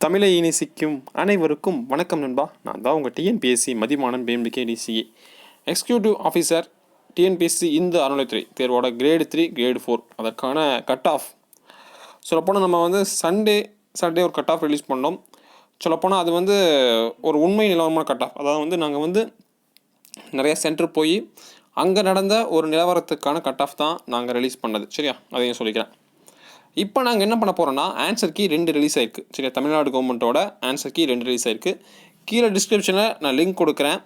தமிழை இனிசிக்கும் அனைவருக்கும் வணக்கம் நண்பா. நான் தான் உங்கள் TNPSC Mathimaanan PMPK TCA executive officer TNPSC இந்த அறநிலைத்துறை தேர்வோட கிரேடு த்ரீ கிரேடு ஃபோர் அதற்கான கட் ஆஃப் சொல்லப்போனால் நம்ம வந்து சண்டே சண்டே ஒரு கட் ஆஃப் ரிலீஸ் பண்ணோம். சொல்லப்போனால் அது வந்து ஒரு உண்மை நிலவரமான கட் ஆஃப் அதாவது வந்து நாங்கள் வந்து நிறைய சென்டர் போய் அங்கே நடந்த ஒரு நிலவரத்துக்கான கட் ஆஃப் தான் நாங்கள் ரிலீஸ் பண்ணது. சரியா? அதையும் சொல்லிக்கிறேன். இப்போ நாங்கள் என்ன பண்ண போகிறோம்னா ஆன்சர் கீ ரெண்டு ரிலீஸ் ஆயிருக்கு. சரியா? தமிழ்நாடு கவர்மெண்ட்டோட ஆன்சர் கீ ரெண்டு ரிலீஸ் ஆயிருக்கு. கீழே டிஸ்கிரிப்ஷனில் நான் லிங்க் கொடுக்குறேன்.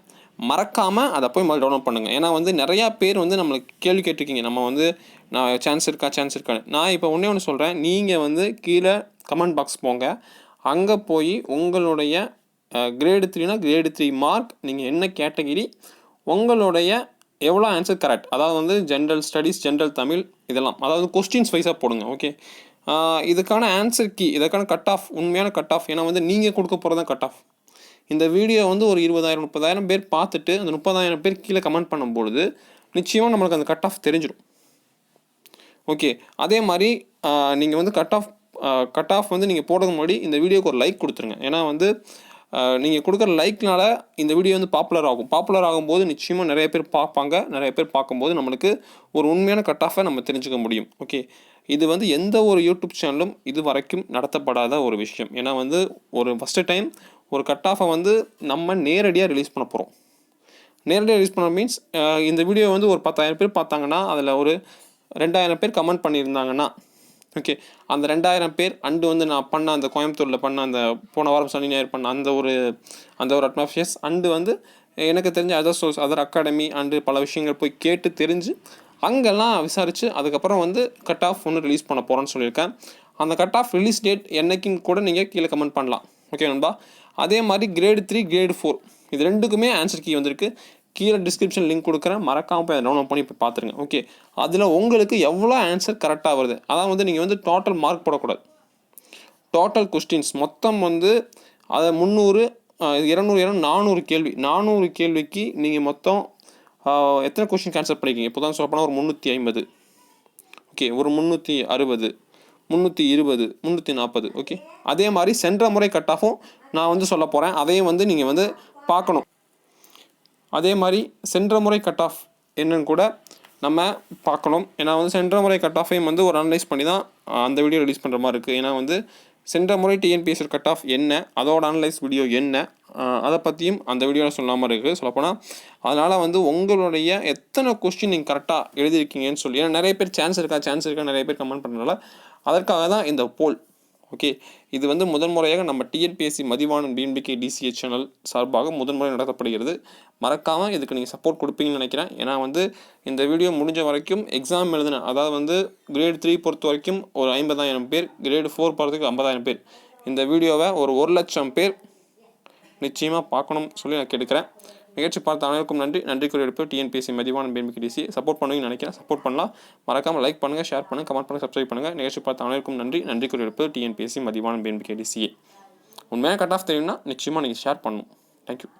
மறக்காமல் அதை போய் முதல்ல டவுன்லோட் பண்ணுங்கள் ஏன்னா வந்து நிறையா பேர் வந்து நம்மளுக்கு கேள்வி கேட்டிருக்கீங்க. நம்ம வந்து நான் சான்ஸ் இருக்கா? சான்ஸ் இருக்கான்னு. நான் இப்போ ஒன்றே ஒன்று சொல்கிறேன் நீங்கள் வந்து கீழே கமெண்ட் பாக்ஸ் போங்க. அங்கே போய் உங்களுடைய கிரேடு த்ரீனா கிரேடு த்ரீ மார்க் நீங்கள் என்ன கேட்டகிரி உங்களுடைய எவ்வளோ ஆன்சர் கரெக்ட் அதாவது வந்து ஜென்ரல் ஸ்டடீஸ் ஜென்ரல் தமிழ் இதெல்லாம். அதாவது கொஸ்டின்ஸ் வைஸாக போடுங்க ஓகே இதுக்கான ஆன்சர் கீ இதற்கான கட் ஆஃப் உண்மையான கட் ஆஃப் ஏன்னா வந்து நீங்கள் கொடுக்க போகிறது தான் கட் ஆஃப் இந்த வீடியோ வந்து ஒரு இருபதாயிரம் முப்பதாயிரம் பேர் பார்த்துட்டு அந்த முப்பதாயிரம் பேர் கீழே கமெண்ட் பண்ணும்பொழுது நிச்சயமாக நம்மளுக்கு அந்த கட் ஆஃப் தெரிஞ்சிடும். ஓகே அதே மாதிரி நீங்கள் வந்து கட் ஆஃப் கட் ஆஃப் வந்து நீங்கள் போடுறது முன்னாடி இந்த வீடியோக்கு ஒரு லைக் கொடுத்துருங்க. ஏன்னா வந்து நீங்கள் கொடுக்குற லைக்னால் இந்த வீடியோ வந்து பாப்புலர் ஆகும். பாப்புலர் ஆகும்போது நிச்சயமாக நிறைய பேர் பார்ப்பாங்க. நிறைய பேர் பார்க்கும்போது நம்மளுக்கு ஒரு உண்மையான கட் ஆஃபை நம்ம தெரிஞ்சுக்க முடியும். ஓகே இது வந்து எந்த ஒரு யூடியூப் சேனலும் இது வரைக்கும் நடத்தப்படாத ஒரு விஷயம். ஏன்னா வந்து ஒரு ஃபஸ்ட்டு டைம் ஒரு கட் ஆஃபை வந்து நம்ம நேரடியாக ரிலீஸ் பண்ண போகிறோம் நேரடியாக ரிலீஸ் பண்ண மீன்ஸ் இந்த வீடியோ வந்து ஒரு பத்தாயிரம் பேர் பார்த்தாங்கன்னா அதில் ஒரு ரெண்டாயிரம் பேர் கமெண்ட் பண்ணியிருந்தாங்கன்னா ஓகே அந்த ரெண்டாயிரம் பேர் அண்டு வந்து நான் பண்ண அந்த கோயம்புத்தூரில் பண்ண அந்த போன வாரம் சனி ஞாயிறு பண்ண அந்த ஒரு அந்த ஒரு அட்மாஸ்பியர்ஸ் அண்டு வந்து எனக்கு தெரிஞ்ச other source other academy and பல விஷயங்கள் போய் கேட்டு தெரிஞ்சு அங்கெல்லாம் விசாரித்து அதுக்கப்புறம் வந்து கட் ஆஃப் ஒன்று ரிலீஸ் பண்ண போகிறேன்னு சொல்லியிருக்கேன். அந்த கட் ஆஃப் ரிலீஸ் டேட் என்னைக்குன்னு கூட நீங்கள் கீழே கமெண்ட் பண்ணலாம். ஓகே நண்பா? அதே மாதிரி கிரேடு த்ரீ கிரேடு ஃபோர் இது ரெண்டுக்குமே ஆன்சர் கீ வந்திருக்கு. கீழே டிஸ்கிரிப்ஷன் லிங்க் கொடுக்குறேன். மறக்காமல் போய் அதை டவுன்லோட் பண்ணி இப்போ பார்த்துருங்க. ஓகே அதில் உங்களுக்கு எவ்வளோ ஆன்சர் கரெக்டாக வருது? அதான் வந்து நீங்கள் வந்து டோட்டல் மார்க் போடக்கூடாது. டோட்டல் கொஸ்டின்ஸ் மொத்தம் வந்து அதை முந்நூறு இரநூறு இரநூறு நானூறு கேள்வி. நானூறு கேள்விக்கு நீங்கள் மொத்தம் எத்தனை கொஸ்டின் ஆன்சர் பண்ணிக்கிங்க இப்போ தான் சொல்லப்போனால் ஒரு முந்நூற்றி ஐம்பது. ஓகே ஒரு முந்நூற்றி அறுபது முந்நூற்றி இருபது முந்நூற்றி நாற்பது ஓகே அதே மாதிரி சென்ற முறை கட் ஆஃபும் நான் வந்து சொல்ல போகிறேன் அதையும் வந்து நீங்கள் வந்து பார்க்கணும். அதே மாதிரி சென்ற முறை கட் ஆஃப் என்னன்னு கூட நம்ம பார்க்கணும். ஏன்னா வந்து சென்ற முறை கட் ஆஃபையும் வந்து ஒரு அனலைஸ் பண்ணி தான் அந்த வீடியோ ரிலீஸ் பண்ணுற மாதிரி இருக்குது ஏன்னா வந்து சென்ற முறை டிஎன்பிஎஸ்எல் கட் ஆஃப் என்ன அதோட அனலைஸ் வீடியோ என்ன அதை பற்றியும் அந்த வீடியோவில் சொல்லாமல் இருக்குது சொல்லப்போனால் அதனால் வந்து உங்களுடைய எத்தனை கொஸ்டின் நீங்கள் கரெக்டாக எழுதியிருக்கீங்கன்னு சொல்லி ஏன்னா நிறைய பேர் சான்ஸ் இருக்கா சான்ஸ் இருக்கா நிறைய பேர் கமெண்ட் பண்ணுறதுனால அதற்காக தான் இந்த போல் ஓகே? இது வந்து முதன் முறையாக நம்ம TNPSC Mathivaanan PNPK TCH channel சார்பாக முதன்முறை நடத்தப்படுகிறது. மறக்காமல் இதுக்கு நீங்கள் சப்போர்ட் கொடுப்பீங்கன்னு நினைக்கிறேன். ஏன்னா வந்து இந்த வீடியோ முடிஞ்ச வரைக்கும் எக்ஸாம் எழுதின அதாவது வந்து கிரேட் த்ரீ பொறுத்த வரைக்கும் ஒரு ஐம்பதாயிரம் பேர் கிரேடு ஃபோர் போகிறதுக்கு ஐம்பதாயிரம் பேர். இந்த வீடியோவை ஒரு ஒரு லட்சம் பேர் நிச்சயமாக பார்க்கணும் சொல்லி நான் கேட்குறேன் நிகழ்ச்சி பார்த்த அனைவருக்கும் நன்றி. நன்றி குறிப்பிட்டு டிஎன்பிஎஸ்சி மதிவான பிஎம்பிடிசி சப்போர்ட் பண்ணுவீங்கன்னு நினைக்கிறேன். சப்போர்ட் பண்ணலாம். மறக்காமல் லைக் பண்ணுங்கள் ஷேர் பண்ணுங்கள் கமெண்ட் பண்ணுங்கள் சப்ஸ்கிரைப் பண்ணுங்கள் நிகழ்ச்சி பார்த்த அனைவருக்கும் நன்றி. நன்றி குறிப்பிட்டு டிஎன்பிஎஸ்சி மதிவான பிஎம்பிடிசிஏ உண்மையாக கட் ஆஃப் தெரியும்னா நிச்சயமாக நீங்கள் ஷேர் பண்ணணும். தேங்க்யூ